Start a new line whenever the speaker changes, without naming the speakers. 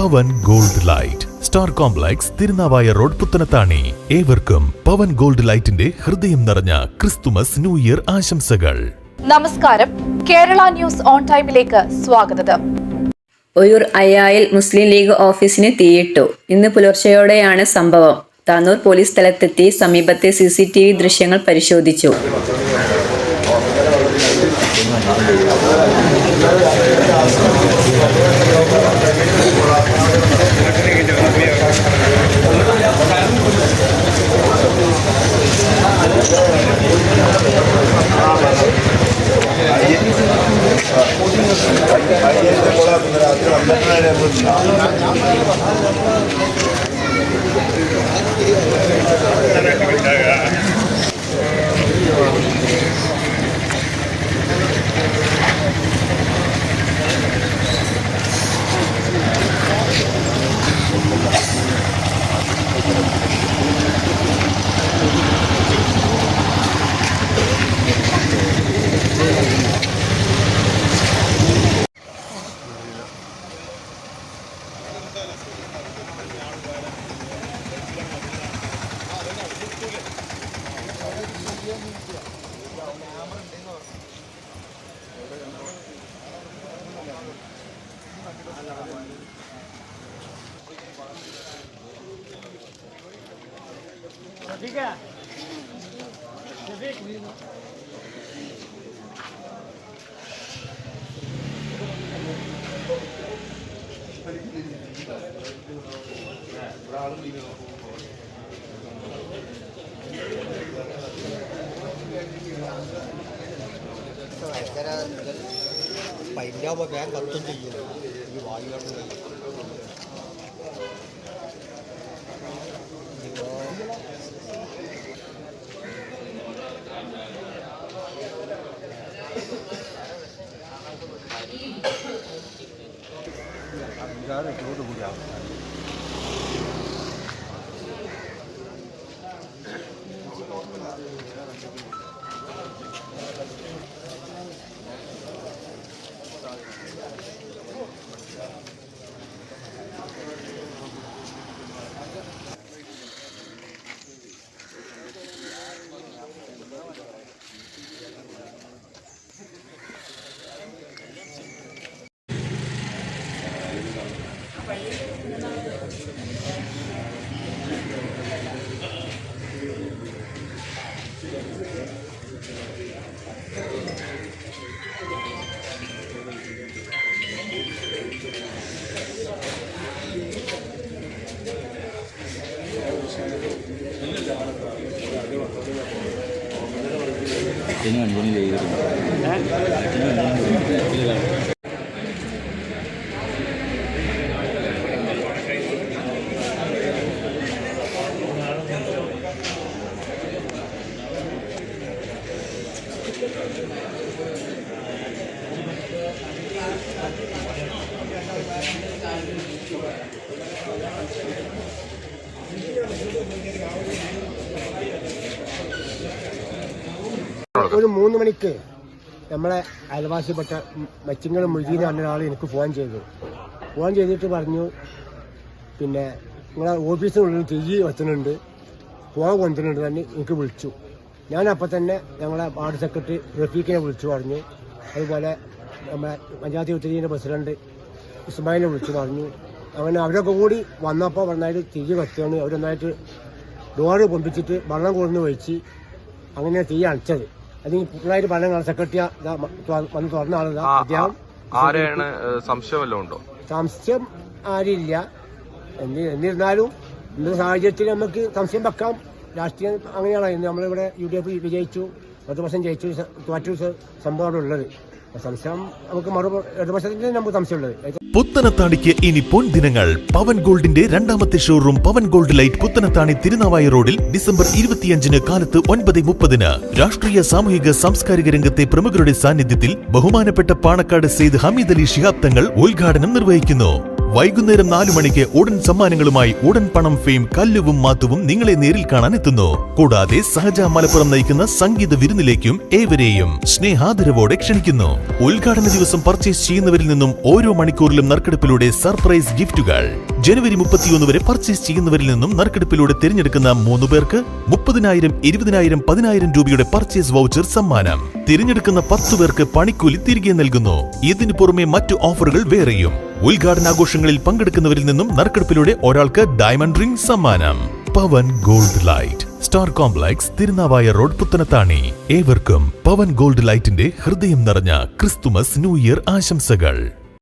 Pavan gold light. Star complex Tirunavaya road Puthanathani. ഏവർക്കും Pavan gold ലൈറ്റിന്റെ ഹൃദയം നിറഞ്ഞ ക്രിസ്തുമസ് ന്യൂ ഇയർ ആശംസകൾ.
നമസ്കാരം. കേരള ന്യൂസ് ഓൺ ടൈമിലേക്ക് സ്വാഗതം.
ഒയൂർ അയ്യായിൽ മുസ്ലിം ലീഗ് ഓഫീസിന് തീയിട്ടു. ഇന്ന് പുലർച്ചെയോടെയാണ് സംഭവം. താനൂർ പോലീസ് സ്ഥലത്തെത്തി സമീപത്തെ സി സി ടി വി ദൃശ്യങ്ങൾ പരിശോധിച്ചു. Thank you.
ठीक है ഒരാളും ഭയങ്കര പൈൻ്റാകുമ്പോൾ വേഗം കത്തും ചെയ്യും ഈ വായു
അച്ഛനും അഞ്ചനും ചെയ്തിരുന്നു അച്ഛനും അഞ്ചനും ചെയ്തിരുന്നു
ഒരു മൂന്ന് മണിക്ക് നമ്മളെ അയൽവാസിപ്പെട്ട മച്ചിങ്ങൾ മുഴുകി എന്ന് പറഞ്ഞ ഒരാൾ എനിക്ക് ഫോൺ ചെയ്തു. ഫോൺ ചെയ്തിട്ട് പറഞ്ഞു പിന്നെ നിങ്ങളെ ഓഫീസിനുള്ളിൽ തിരി വെച്ചുന്നുണ്ട് ഫോൺ കൊണ്ടിട്ടുണ്ട് തന്നെ എനിക്ക് വിളിച്ചു. ഞാൻ അപ്പം തന്നെ ഞങ്ങളെ വാർഡ് സെക്രട്ടറി റഫീഖിനെ വിളിച്ചു പറഞ്ഞു. അതുപോലെ നമ്മളെ പഞ്ചായത്ത് ഉത്തരീന്റെ പ്രസിഡന്റ് ഇസ്മായിലിനെ വിളിച്ചു പറഞ്ഞു. അങ്ങനെ അവരൊക്കെ കൂടി വന്നപ്പോൾ നന്നായിട്ട് തിരി വെച്ചാണ് അവരൊന്നായിട്ട് ഡോറ് പൊമ്പിച്ചിട്ട് വെള്ളം കൊണ്ടുവന്ന് വെച്ച് അങ്ങനെ തീ അണച്ചത്. ഈ പുതുതായിട്ട് പറഞ്ഞ സെക്രട്ടറി വന്ന് തുറന്ന ആളാ
ആ,
അദ്ദേഹം
ആരെയാണ് സംശയം വല്ലതും ഉണ്ടോ?
സംശയം ആരില്ല. എന്നി എന്നിരുന്നാലും ഇന്നത്തെ സാഹചര്യത്തിൽ നമുക്ക് സംശയം വെക്കാം. രാഷ്ട്രീയം അങ്ങനെയാണ്. നമ്മളിവിടെ യു ഡി എഫ് വിജയിച്ചു. ഇടതുപക്ഷം ജയിച്ചു സ- തോറ്റു സംഭവമാണ് ഉള്ളത്.
പുത്തനത്താണിക്ക് ഇനി പൊൻ ദിനങ്ങൾ. പവൻ ഗോൾഡിന്റെ രണ്ടാമത്തെ showroom Pavan gold light Puthanathani Tirunavaya റോഡിൽ ഡിസംബർ ഇരുപത്തിയഞ്ചിന് കാലത്ത് ഒൻപത് മുപ്പതിന്. രാഷ്ട്രീയ സാമൂഹിക സാംസ്കാരിക രംഗത്തെ പ്രമുഖരുടെ സാന്നിധ്യത്തിൽ ബഹുമാനപ്പെട്ട പാണക്കാട് സെയ്ദ് ഹമീദ് അലി ശിഹാബ് തങ്ങൾ ഉദ്ഘാടനം നിർവഹിക്കുന്നു. വൈകുന്നേരം നാലു മണിക്ക് ഉടൻ സമ്മാനങ്ങളുമായി ഉടൻ പണം ഫെയിം കല്ലുവും മാത്തുവും നിങ്ങളെ നേരിൽ കാണാൻ എത്തുന്നു കൂടാതെ സഹജ മലപ്പുറം നയിക്കുന്ന സംഗീത വിരുന്നിലേക്കും ഏവരെയും സ്നേഹാദരവോടെ ക്ഷണിക്കുന്നു. ഉദ്ഘാടന ദിവസം പർച്ചേസ് ചെയ്യുന്നവരിൽ നിന്നും ഓരോ മണിക്കൂറിലും നറുക്കെടുപ്പിലൂടെ സർപ്രൈസ് ഗിഫ്റ്റുകൾ. ജനുവരി മുപ്പത്തിയൊന്ന് വരെ പർച്ചേസ് ചെയ്യുന്നവരിൽ നിന്നും നറുക്കെടുപ്പിലൂടെ തിരഞ്ഞെടുക്കുന്ന മൂന്ന് പേർക്ക് മുപ്പതിനായിരം ഇരുപതിനായിരം പതിനായിരം രൂപയുടെ പർച്ചേസ് വൗച്ചർ സമ്മാനം. തിരഞ്ഞെടുക്കുന്ന പത്ത് പേർക്ക് പണിക്കൂലി തിരികെ നൽകുന്നു. ഇതിനു പുറമെ മറ്റു ഓഫറുകൾ വേറെയും. ഉദ്ഘാടനാഘോഷങ്ങളിൽ പങ്കെടുക്കുന്നവരിൽ നിന്നും നറുക്കെടുപ്പിലൂടെ ഒരാൾക്ക് ഡയമണ്ട് റിംഗ് സമ്മാനം. Pavan gold light star complex Tirunavaya road Puthanathani. ഏവർക്കും പവൻ ഗോൾഡ് ലൈറ്റിന്റെ ഹൃദയം നിറഞ്ഞ ക്രിസ്തുമസ് ന്യൂ ഇയർ ആശംസകൾ.